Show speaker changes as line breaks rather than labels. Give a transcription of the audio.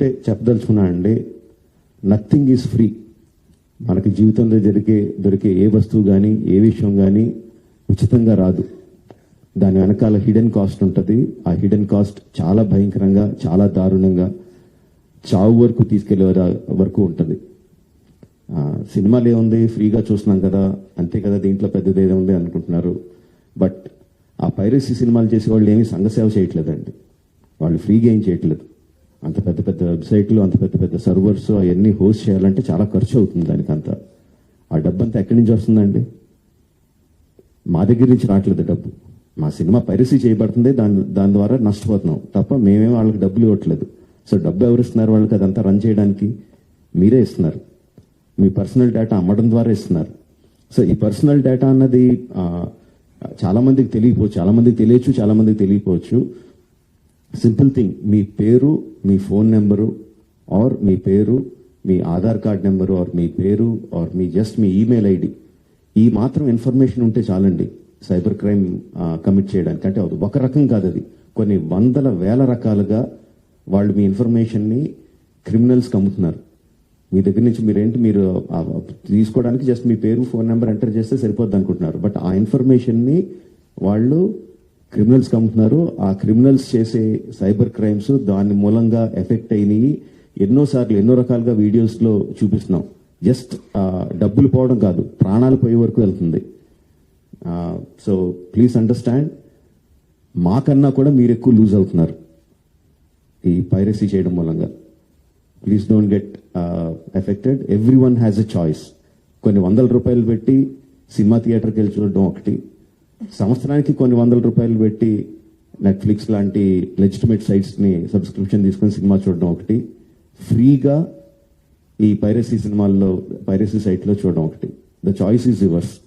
ఒకటే చెప్పదలుచుకున్నా అండి నథింగ్ ఈజ్ ఫ్రీ మనకి జీవితంలో జరిగే దొరికే ఏ వస్తువు కానీ ఏ విషయం కానీ ఉచితంగా రాదు. దాని వెనకాల హిడెన్ కాస్ట్ ఉంటుంది. ఆ హిడెన్ కాస్ట్ చాలా భయంకరంగా చాలా దారుణంగా చావు వరకు తీసుకెళ్ళే వరకు ఉంటుంది. సినిమాలు ఏముంది? ఫ్రీగా చూస్తున్నాం కదా. అంతే కదా దీంట్లో పెద్దది ఏదో ఉంది అనుకుంటున్నారు. బట్ ఆ పైరసీ సినిమాలు చేసే వాళ్ళు ఏమీ సంఘసేవ చేయట్లేదండి. వాళ్ళు ఫ్రీగా ఏం చేయట్లేదు. అంత పెద్ద పెద్ద వెబ్సైట్లు అంత పెద్ద పెద్ద సర్వర్స్ అవన్నీ హోస్ట్ చేయాలంటే చాలా ఖర్చు అవుతుంది దానికంతా. ఆ డబ్బు అంతా ఎక్కడి నుంచి వస్తుందండి? మా దగ్గర నుంచి రావట్లేదు డబ్బు. మా సినిమా పైరసీ చేయబడుతుంది దాని దాని ద్వారా నష్టపోతున్నాం. తప్ప మేమే వాళ్ళకి డబ్బులు ఇవ్వట్లేదు. సో డబ్బు ఎవరు ఇస్తున్నారు వాళ్ళకి అదంతా రన్ చేయడానికి? మీరే ఇస్తున్నారు. మీ పర్సనల్ డేటా అమ్మడం ద్వారా ఇస్తున్నారు. సో ఈ పర్సనల్ డేటా అన్నది చాలామందికి తెలియకపోవచ్చు చాలామందికి తెలియచ్చు చాలామందికి తెలియకపోవచ్చు. సింపుల్ థింగ్ మీ పేరు మీ ఫోన్ నెంబరు ఆర్ మీ పేరు మీ ఆధార్ కార్డ్ నెంబరు ఆర్ మీ పేరు ఆర్ మీ జస్ట్ మీ ఈమెయిల్ ఐడి ఈ మాత్రం ఇన్ఫర్మేషన్ ఉంటే చాలండి. సైబర్ క్రైమ్ కమిట్ చేయడానికి. అంటే అది ఒక రకం కాదు అది. కొన్ని వందల వేల రకాలుగా వాళ్ళు మీ ఇన్ఫర్మేషన్ని క్రిమినల్స్కి అమ్ముతున్నారు మీ దగ్గర నుంచి మీరేంటి మీరు తీసుకోవడానికి జస్ట్ మీ పేరు ఫోన్ నెంబర్ ఎంటర్ చేస్తే సరిపోద్ది అనుకుంటున్నారు. బట్ ఆ ఇన్ఫర్మేషన్ని వాళ్ళు క్రిమినల్స్ కమ్ముతున్నారు. ఆ క్రిమినల్స్ చేసే సైబర్ క్రైమ్స్ దాని మూలంగా ఎఫెక్ట్ అయినాయి. ఎన్నోసార్లు ఎన్నో రకాలుగా వీడియోస్లో చూపిస్తున్నాం. జస్ట్ డబ్బులు పోవడం కాదు ప్రాణాలు పోయే వరకు వెళ్తుంది. సో ప్లీజ్ అండర్స్టాండ్ మాకన్నా కూడా మీరు ఎక్కువ లూజ్ అవుతున్నారు ఈ పైరసీ చేయడం మూలంగా. Please don't get affected. Everyone has a choice. కొన్ని వందల రూపాయలు పెట్టి సినిమా థియేటర్కి వెళ్ళి చూడడం ఒకటి. సంవత్సరానికి కొన్ని వందల రూపాయలు పెట్టి నెట్ఫ్లిక్స్ లాంటి లెజిటిమేట్ సైట్స్ని సబ్స్క్రిప్షన్ తీసుకుని సినిమా చూడడం ఒకటి. ఫ్రీగా ఈ పైరసీ సినిమాల్లో పైరసీ సైట్లో చూడడం ఒకటి. The choice is yours